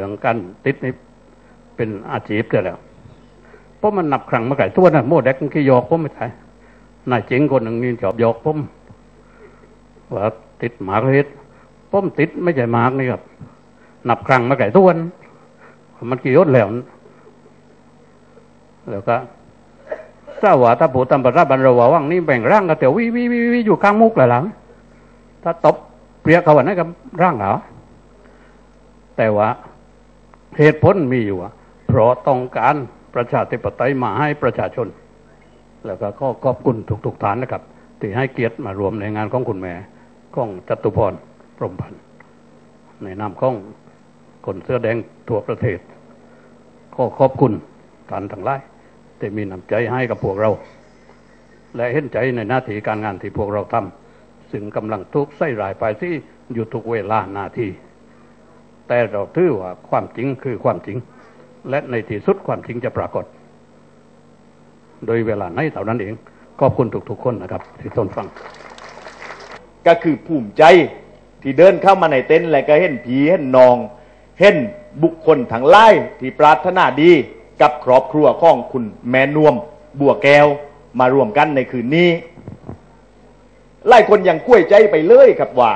รื่องการติดนี่เป็นอาชีพเกิดแล้ว เพราะมันนับครั้งมาไก่ตัวน่ะโมเด็กมันขี้ยอกผมไม่ใช่นายเจ๋งคนหนึ่งนี่จอบยอกผมว่าติดหมากเฮ็ดผมติดไม่ใช่หมากนี่ครับ นับครั้งมาไก่ตัวนมันกี่ยศแล้ว แล้วก็ทราว่าถ้าผู้ตำประบันรว่าว่างนี่แบ่งร่างกันเตียววิวิวิวิอยู่ข้างมุกหลังถ้าตบเปรียกเขาวันนั้นกับร่างเหรอแต่ว่า เหตุผลมีอยู่เพราะต้องการประชาธิปไตยมาให้ประชาชน แล้วก็ขอขอบคุณทุกๆฐานนะครับ ที่ให้เกียรติมารวมในงานของคุณแม่ของจตุพรพรหมพันธ์ในนามของคนเสื้อแดงทั่วประเทศขอขอบคุณท่านทั้งหลายที่มีน้ำใจให้กับพวกเรา และเห็นใจในหน้าที่การงานที่พวกเราทำซึ่งกำลังทุกข์ใส่รายไปที่อยู่ทุกเวลาหน้าที่ แต่เราถือว่าความจริงคือความจริง และในที่สุดความจริงจะปรากฏ โดยเวลาไหนเท่านั้นเองขอบคุณทุกๆคนนะครับที่ทนฟัง ก็คือภูมิใจที่เดินเข้ามาในเต็นท์แล้วก็เห็นผีเห็นนอง เห็นบุคคลทั้งหลายที่ปรารถนาดีกับครอบครัวของคุณแม่นวม บัวแก้วมารวมกันในคืนนี้หลายคนยังกล้วยใจไปเลยครับว่า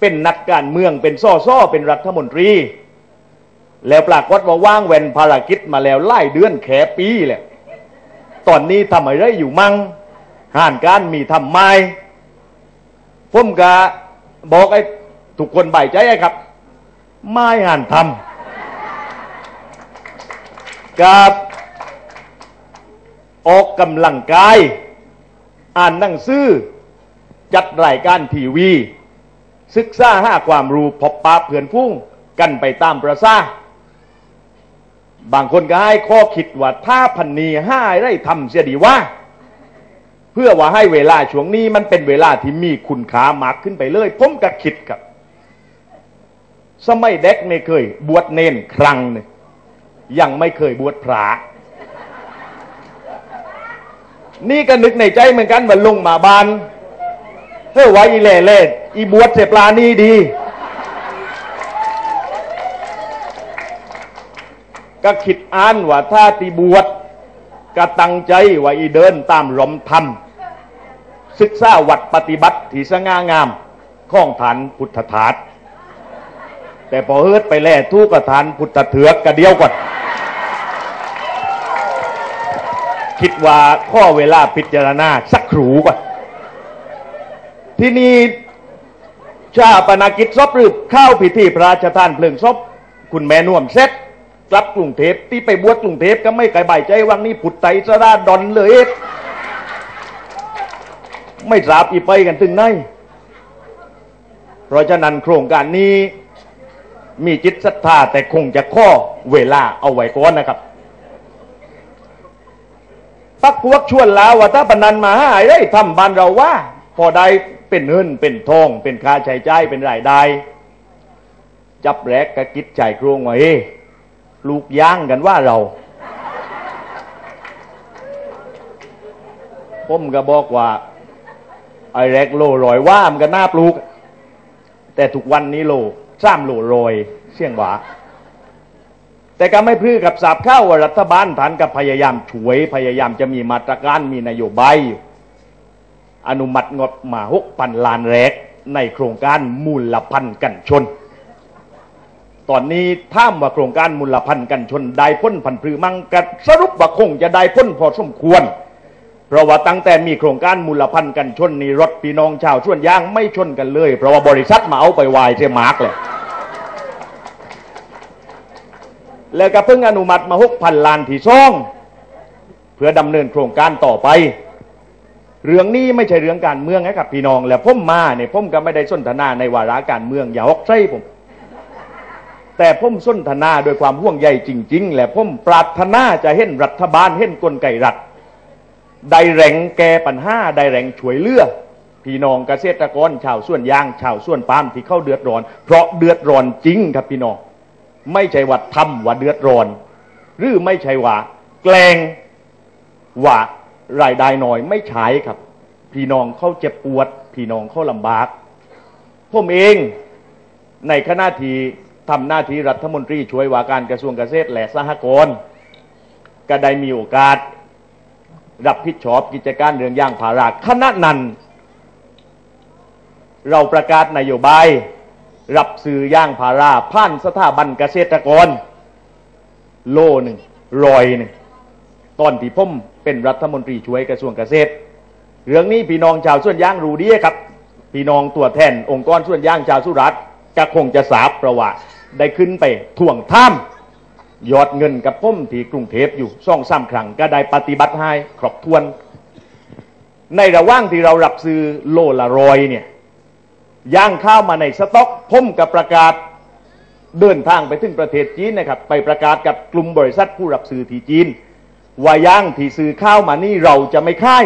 เป็นนักการเมืองเป็นซ่อซ่อเป็นรัฐมนตรี แล้วปรากฏว่าว่างแวนภารกิจมาแล้วไล่เดือนแขปีแหละตอนนี้ทำอะไรอยู่มั่งห่านการมีทำไมผมกะบอกไอ้ทุกคนใบใจไอ้ครับ ไม่ห่านทำกับออกกำลังกาย อ่านหนังสือจัดรายการทีวี ศึกษาหาความรู้พบปะเพื่อนฟุ้งกันไปตามประษาบางคนก็ให้ข้อคิดว่าถ้าพันนีห้าได้ทำเสียดีว่า เพื่อว่าให้เวลาช่วงนี้มันเป็นเวลาที่มีคุณค่ามากขึ้นไปเลยผมก็คิดครับ สมัยเด็กไม่เคย บวชเนนครั้งหนึ่งยังไม่เคยบวชพระนี่ก็นึกในใจเหมือนกันว่าลงมาบาน เฮ้ไว้อีเล่เล่อีบวชเสปลานี่ดี ก็คิดอ่านว่าถ้าตีบวชก็ตั้งใจว่าอีเดินตามรมธรรม ศึกษาวัดปฏิบัติที่สง่างามข้องฐานพุทธทาสแต่พอเฮิดไปแล่ทุกฐานพุทธเถือกกระเดียวก่อนคิดว่าข้อเวลาพิจารณาสักครูก่อน ที่นี่ชาปนากิจศพหรือเข้าพิธีพระราชทานเพลิงศพคุณแม่น่วมเซ็ตกลับกรุงเทพที่ไปบวชกรุงเทพก็ไม่ไกลใบใจวังนี้ผุดไตสราดอนเลย ไม่ทราบอีไปกันถึงไหนเพราะฉะนั้นโครงการนี้มีจิตศรัทธาแต่คงจะข้อเวลาเอาไว้ก่อนนะครับปักพวกชวนลาวว่าถ้าปนันมาหายได้ทำบ้านเราว่า พอได้ เป็นเงินเป็นทองเป็นค่าใช้จ่ายเป็นรายได้ จับแรกกะกิดใจโครงว่าเฮ้ลูกย่างกันว่าเราผมก็บอกว่า ไอ้แรกโลรอยว่ามันก็น่าปลูก แต่ทุกวันนี้โลซ้ำโลรอยเสี่ยงหวาแต่ก็ไม่พื้กับสาบเข้าว่ารัฐบาลฐานกับพยายามช่วยพยายามจะมีมาตรการมีนโยบายอยู่ อนุมัติงบมาหกพันล้านแรก ในโครงการมูลพันธ์กันชน ตอนนี้ท่ามว่าโครงการมูลพันธ์กันชน ได้พ้นพันพลือมังกัสรุปว่าคงจะได้พ้นพอสมควร เพราะว่าตั้งแต่มีโครงการมูลพันธ์กันชนนี่รถพี่น้องชาวส่วนยางไม่ชนกันเลย เพราะว่าบริษัทมาเอาไปวายเสียมาร์กเลยแล้วก็เพิ่งอนุมัติมาหกพันล้านที่ซ่อง เพื่อดำเนินโครงการต่อไป เรื่องนี้ไม่ใช่เรื่องการเมืองนะครับพี่น้อง แล้วผมมาเนี่ยผมก็ไม่ได้สนทนาในวาระการเมืองอย่าฮอกใส่ผม แต่ผมสนทนาโดยความห่วงใยจริง ๆ และผมปรารถนาจะเห็นรัฐบาลเห็นกลไกรัฐได้แรงแก้ปัญหาได้แรงช่วยเหลือพี่น้องเกษตรกรชาวส่วนยางชาวส่วนปาล์มที่เข้าเดือดร้อน เพราะเดือดร้อนจริงครับพี่น้อง ไม่ใช่ว่าทำว่าเดือดร้อน หรือไม่ใช่ว่าแกล้งว่า รายได้น้อยไม่ใช้ครับ พี่น้องเขาเจ็บปวด พี่น้องเขาลำบากผมเองในขณะที่ทำหน้าที่รัฐมนตรีช่วยว่าการกระทรวงเกษตรและสหกรณ์ก็ได้มีโอกาส รับผิดชอบกิจการเรื่องย่างผาราขณะนั้น เราประกาศนโยบาย รับซื้อย่างผาราผ่านสถาบันเกษตรกร โลหนึ่งรอยหนึ่งตอนที่ผม เป็นรัฐมนตรีช่วยกระทรวงเกษตร เรื่องนี้พี่น้องชาวส่วนย่างรู้ดีครับ พี่น้องตัวแทนองค์กรส่วนย่างชาวสุรัตน์ก็คงจะทราบประวัติได้ขึ้นไปท่วงท่ามยอดเงินกับผมที่กรุงเทพอยู่ซ่องซ้ำครั้งก็ได้ปฏิบัติให้ครบถ้วน ในระหว่างที่เรารับซื้อโลละรอยเนี่ยย่างข้าวมาในสต็อกผมกับประกาศเดินทางไปถึงประเทศจีนนะครับ ไปประกาศกับกลุ่มบริษัทผู้รับซื้อที่จีน ว่าย่างที่ซื้อข้าวมานี่เราจะไม่ค่าย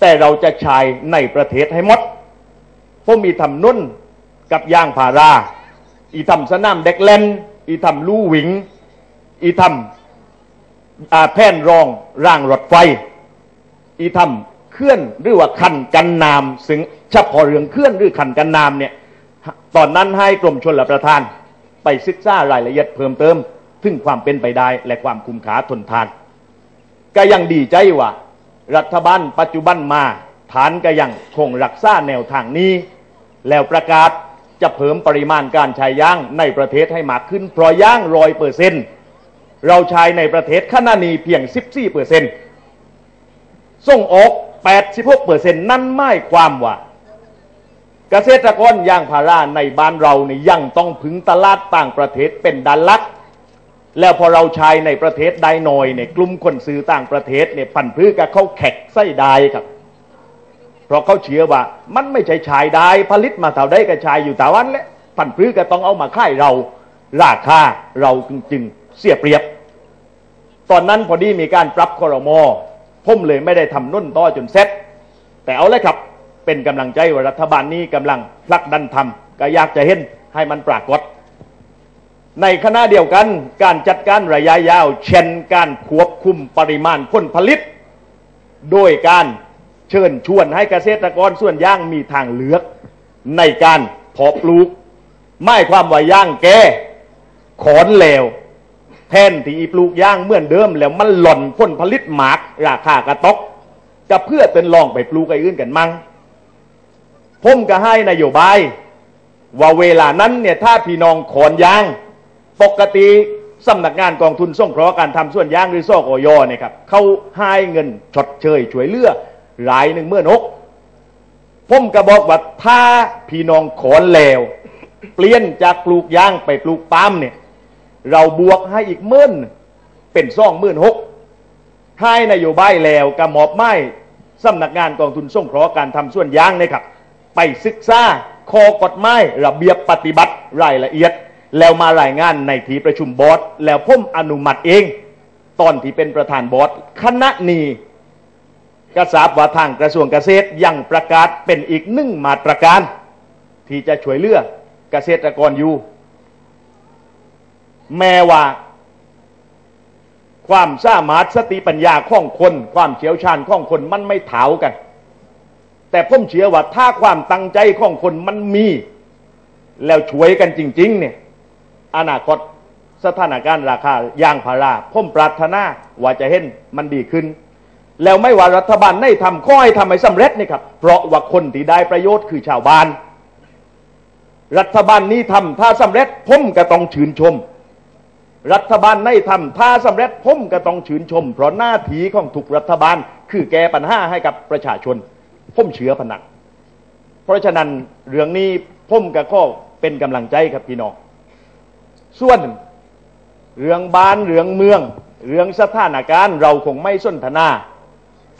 แต่เราจะใช้ในประเทศให้หมดผมมีทำนุ่นกับย่างพารา อีทำสนามเด็กเล่น อีทำลู่หวิง อีทำแผ่นรองร่างรถไฟ อีทำเคลื่อนหรือว่าคันกันนามซึ่งเฉพาะเรื่องเคลื่อนหรือคันกันนามเนี่ยตอนนั้นให้กรมชนรับประทาน ไปศึกษารายละเอียดเพิ่มเติม ถึงความเป็นไปได้และความคุ้มค่าทนทาน ก็ยังดีใจว่า รัฐบาลปัจจุบันมา ฐานก็ยังคงรักษาแนวทางนี้ แล้วประกาศจะเพิ่มปริมาณการใช้ย่างในประเทศให้มากขึ้น เพราะย่างร้อยเปอร์เซ็นเราใช้ในประเทศขณะนี้เพียง 14เปอร์เซ็นส่งออก 86เปอร์เซ็นนั่นหมายความว่า เกษตรกรย่างพาราในบ้านเรานี่ยังต้องพึงตลาดต่างประเทศเป็นดันลัก แล้วพอเราใช้ในประเทศได้หน่อยเนี่ยกลุ่มคนซื้อต่างประเทศเนี่ยพันพื้กับเขาแขกไส้ได้ครับเพราะเขาเชื่อว่า มันไม่ใช่ชายได้ผลิตมาเท่าได้กับชายอยู่แต่วันและพันพื้ก็ต้องเอามาค่ายเราราคาเราจึงเสียเปรียบ ตอนนั้นพอดีมีการปรับคอรมอผมเลยไม่ได้ทำนุ่นต่อจนเซ็ตแต่เอาเลยครับ เป็นกำลังใจว่ารัฐบาลนี้กำลังผลักดันทำก็อยากจะเห็นให้มันปรากฏ ในขณะเดียวกันการจัดการระยะยาว เช่นการควบคุมปริมาณผลผลิต โดยการเชิญชวนให้เกษตรกรส่วนย่างมีทางเลือก ในการเพาะปลูก ไม่ความว่าย่างแก่ขอนเหลวแทนที่ปลูกย่างเหมือนเดิมแล้วมันหล่นผลผลิตหมากราคากระตกก็เพื่อเป็นลองไปปลูกไอ้อื่นกันมั่งผมก็ให้นโยบาย ว่าเวลานั้นเนี่ยถ้าพี่น้องขอนยาง ปกติสำนักงานกองทุนส่งเคราะห์การทำส่วนยางหรือซอกอยเนี่ยครับเขาให้เงินชดเชยช่วยเหลือรายหนึ่งเมื่อนกผมก็บอกว่าถ้าพี่น้องขอนแล้วเปลี่ยนจากปลูกยางไปปลูกปาล์มเนี่ย เราบวกให้อีกหมื่นเป็นซ่องหมื่นหกให้นโยบายแล้วกระหมอบไม้สำนักงานกองทุนส่งเคราะห์การทำส่วนยางเนะครับ ไปศึกษาข้อกฎหมายระเบียบปฏิบัติรายละเอียด แล้วมารายงานในที่ประชุมบอร์ดแล้วผมอนุมัติเอง ตอนที่เป็นประธานบอร์ดคณะนี้กระสาบว่าทางกระทรวงเกษตรยังประกาศเป็นอีกหนึ่งมาตรการ ที่จะช่วยเหลือกเกษตรกรอยู่ แม้ว่า ความสามารถสติปัญญาของคน ความเชี่ยวชาญของคนมันไม่เถากัน แต่ผมเชื่อว่าถ้าความตั้งใจของคนมันมี แล้วช่วยกันจริง ๆ เนี่ย อนาคตสถานการณ์ราคายางพาราผมปรารถนาว่าจะเห็นมันดีขึ้น แล้วไม่ว่ารัฐบาลได้ทำข้อให้ทำให้สำเร็จนี่ครับ เพราะว่าคนที่ได้ประโยชน์คือชาวบ้าน รัฐบาลนี้ทำถ้าสำเร็จผมก็ต้องชื่นชม รัฐบาลไม่ทำถ้าสำเร็จผมก็ต้องชื่นชม เพราะหน้าที่ของทุกรัฐบาล คือแก้ปัญหาให้กับประชาชนผมเชื่อพนัก เพราะฉะนั้นเรื่องนี้ผมก็ข้อเป็นกำลังใจครับพี่น้อง ส่วนเรื่องบ้านเรื่องเมือง เรื่องสถานการณ์เราคงไม่สนทนา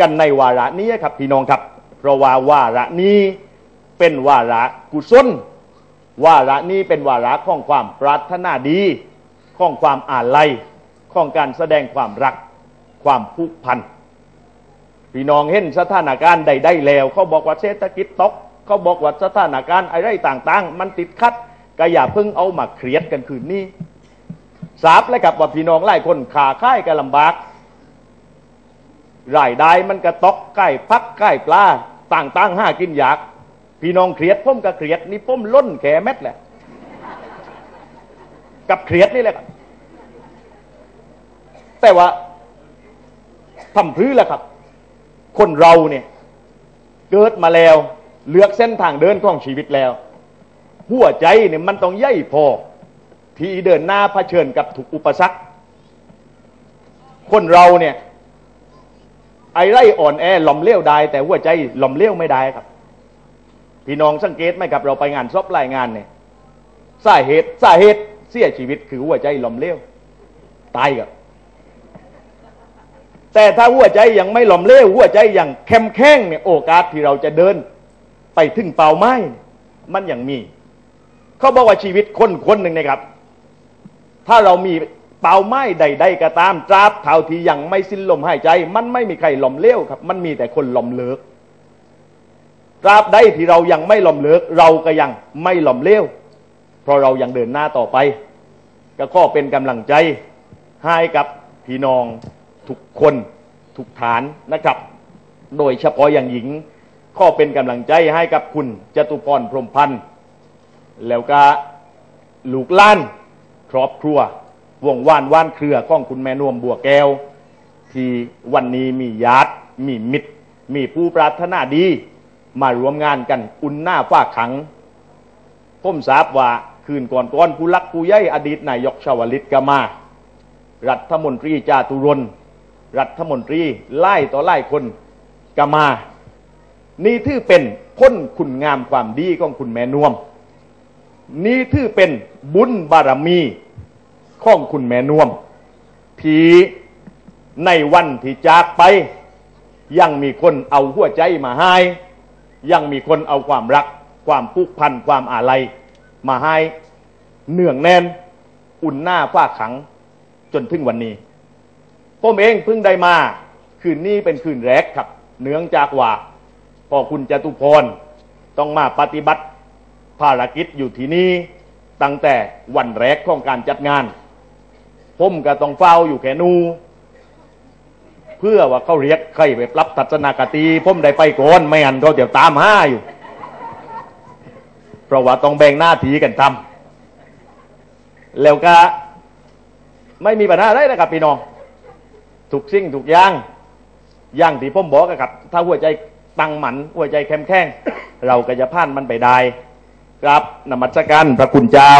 กันในวาระนี้ครับพี่น้องครับ เพราะว่าวาระนี้เป็นวาระกุศลวาระนี้เป็นวาระของความปรารถนาดีของความอาลัยของการแสดงความรักความผูกพันพี่น้องเห็นสถานการณ์ใดๆแล้ว เขาบอกว่าเศรษฐกิจตกเขาบอกว่าสถานการณ์อะไรต่างๆ มันติดขัด ก็อย่าเพิ่งเอามาเครียดกันคืนนี้ทราบเลยครับว่าพี่น้องหลายคนขาค่ายก็ลำบากรายได้มันก็ตกใกล้พักใกล้ปลาต่างๆห้ากินอยาก พี่น้องเครียดพ่มก็เครียดนี่พ่มล้นแขเม็ดแหละ กับเครียดนี่แหละครับแต่ว่าทำพรื้แหละครับ คนเราเนี่ย เกิดมาแล้ว เลือกเส้นทางเดินของชีวิตแล้ว หัวใจเนี่ยมันต้องใหญ่พอ ที่เดินหน้าเผชิญกับถูกอุปสรรค คนเราเนี่ย ไอ้ไร่อ่อนแอหล่อมเลี้ยวได้ แต่หัวใจหล่อมเลี้ยวไม่ได้ครับพี่น้องสังเกตไหมครับเราไปงานซอบรายงานเนี่ยสาเหตุสาเหตุเสียชีวิตคือหัวใจหล่อมเลี้ยวตายครับแต่ถ้าหัวใจยังไม่หล่อมเลี้ยวหัวใจยังเข้มแข็งเนี่ยโอกาสที่เราจะเดิน ไปถึงเป้าหมายมันยังมี เขาบอกว่าชีวิตคนคนหนึ่งนะครับ ถ้าเรามีเป้าหมายใด ๆ ก็ตามตราบเท่าที่ยังไม่สิ้นลมหายใจ มันไม่มีใครหล่อมเลี้ยวครับ มันมีแต่คนหล่อมเลิกตราบใดที่เรายังไม่หล่อมเลิก เราก็ยังไม่หล่อมเลี้ยวเพราะเรายังเดินหน้าต่อไป ก็ข้อเป็นกำลังใจให้กับพี่น้องทุกคนทุกฐานนะครับ โดยเฉพาะอย่างหญิงข้อเป็นกำลังใจให้กับคุณจตุพรพรมพันธ์ แล้วก็ลูกล้านครอบครัว วงว่านว่านเครือของคุณแม่นวมบัวแก้ว ที่วันนี้มีญาติมีมิตร มีผู้ปรารถนาดี มารวมงานกันอุ่นหน้าฝ้าขังผมทราบว่าคืนก่อนก้อนผู้ลักผู้ใหญ่อดีตนายกชาวลิตก็มา รัฐมนตรีจาตุรนรัฐมนตรีไล่ต่อไล่คนก็มา นี่ถือเป็นพ้นคุณงามความดีของคุณแม่นวม นี่ถือเป็นบุญบารมีของคุณแม่นวมที่ในวันที่จากไป ยังมีคนเอาหัวใจมาให้ ยังมีคนเอาความรัก ความผูกพันความอาลัยมาให้เนื่องแน่น อุ่นหน้าฝ้าขังจนถึงวันนี้ผมเองเพิ่งได้มา คืนนี้เป็นคืนแรกครับ เนื่องจากว่าพอคุณจตุพรต้องมาปฏิบัติ ภารกิจอยู่ที่นี่ตั้งแต่วันแรกของการจัดงาน ผมก็ต้องเฝ้าอยู่แค่นู เพื่อว่าเขาเรียกใครไปปรับทัศนคติผมได้ไปก่อนไม่งั้นเขาเดี๋ยวตามห้าอยู่ เพราะว่าต้องแบ่งหน้าที่กันทำแล้วก็ไม่มีปัญหาอะไรนะครับพี่น้องถูกสิ่งถูกย่างย่างที่ผมบอกอะครับ ถ้าหัวใจตั้งหมันหัวใจแข็งแข็งเราก็จะผ่านมันไปได้ กราบนมัสการพระคุณเจ้า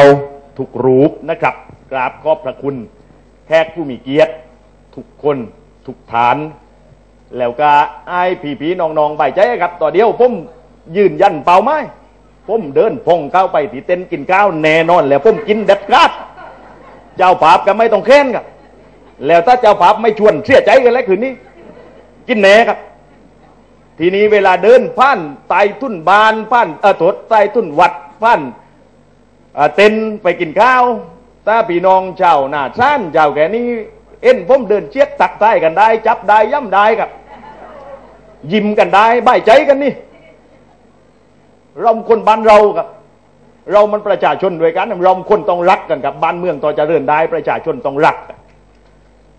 ทุกรูปนะครับกราบขอบพระคุณแขกผู้มีเกียรติ ทุกคนทุกฐาน แล้วก็ไอ้ผีผีๆน้องๆใบใจครับ ต่อเดียวผมยืนยันเปล่าไม้ผมเดินพงเข้าไปที่เต็นกินข้าวแน่นอน แล้วผมกินเด็ดขาดเจ้าภาพก็ไม่ต้องแค้นครับแล้วถ้าเจ้าภาพไม่ชวนเสียใจกันแล้วคืนนี้ กินแหนครับ ทีนี้เวลาเดินผ่านไต่ทุ่นบานผ่านเออโถดไต่ทุ่นวัด ผ่านเต็นไปกินข้าวถ้าพี่น้องเจ้าหน้าซ่านเจ้าแกนี้เอ็นผมเดินเชียดตักใต้กันได้ จับได้ย่ำได้ครับ ยิ้มกันได้บ่ายใจกันนี่ เราคนบ้านเราครับ เรามันประชาชนด้วยกันเราคนต้องรักกันครับบ้านเมืองต่อเจะเริญได้ประชาชนต้องรัก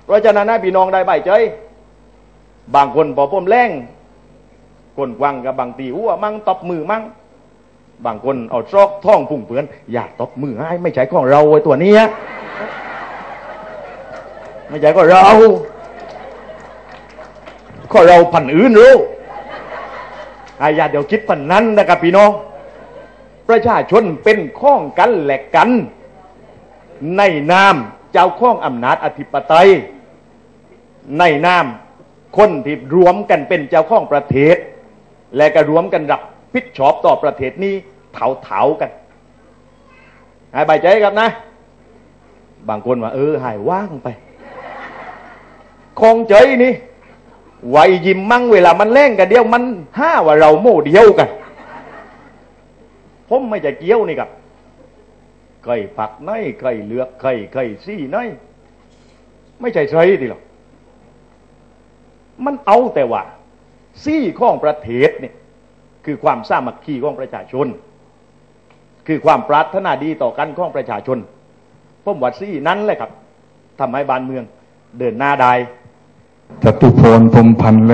เพราะฉะนั้นนะพี่น้องได้ใบใจ บางคนพอผมแรงคนกวังกับบางตีหัวมั่งตบมือมั่ง บางคนเอาซอกท่องพุ่งเปือน อย่าตบมือให้ไม่ใช่ของเราไอ้ตัวนี้ไม่ใช่ก็เราก็เราพันอื่นรู้อาอย่าเดี๋ยวคิดพันนั้นนะครับพี่น้อง ประชาชนเป็นข้องกันแหลกกัน ในนามเจ้าข้องอำนาจอธิปไตย ในนามคนที่รวมกันเป็นเจ้าข้องประเทศ และก็รวมกันรับ ผิดชอบต่อประเทศนี้เถาเถาๆกันหายใบใจครับนะ บางคนว่าเออหายว่างไปคงเจยนี่ไหวยิ้มมั่งเวลามันแล่งกันเดียวมันห้าว่าเราโม่เดียวกันผมไม่จะเกี้ยวนี่ครับไก่ผักน้อยไก่เลือกไก่ไก่ซี่น้อยไม่ใช่ใช่ทีหรอกมันเอาแต่ว่าซี่ของประเทศเนี่ย คือความสามัคคีของประชาชน คือความปรารถนาดีต่อกันของประชาชนผมวัดซี่นั้นแหละครับทำให้บ้านเมืองเดินหน้าได้จตุพรพรมพันธ์และ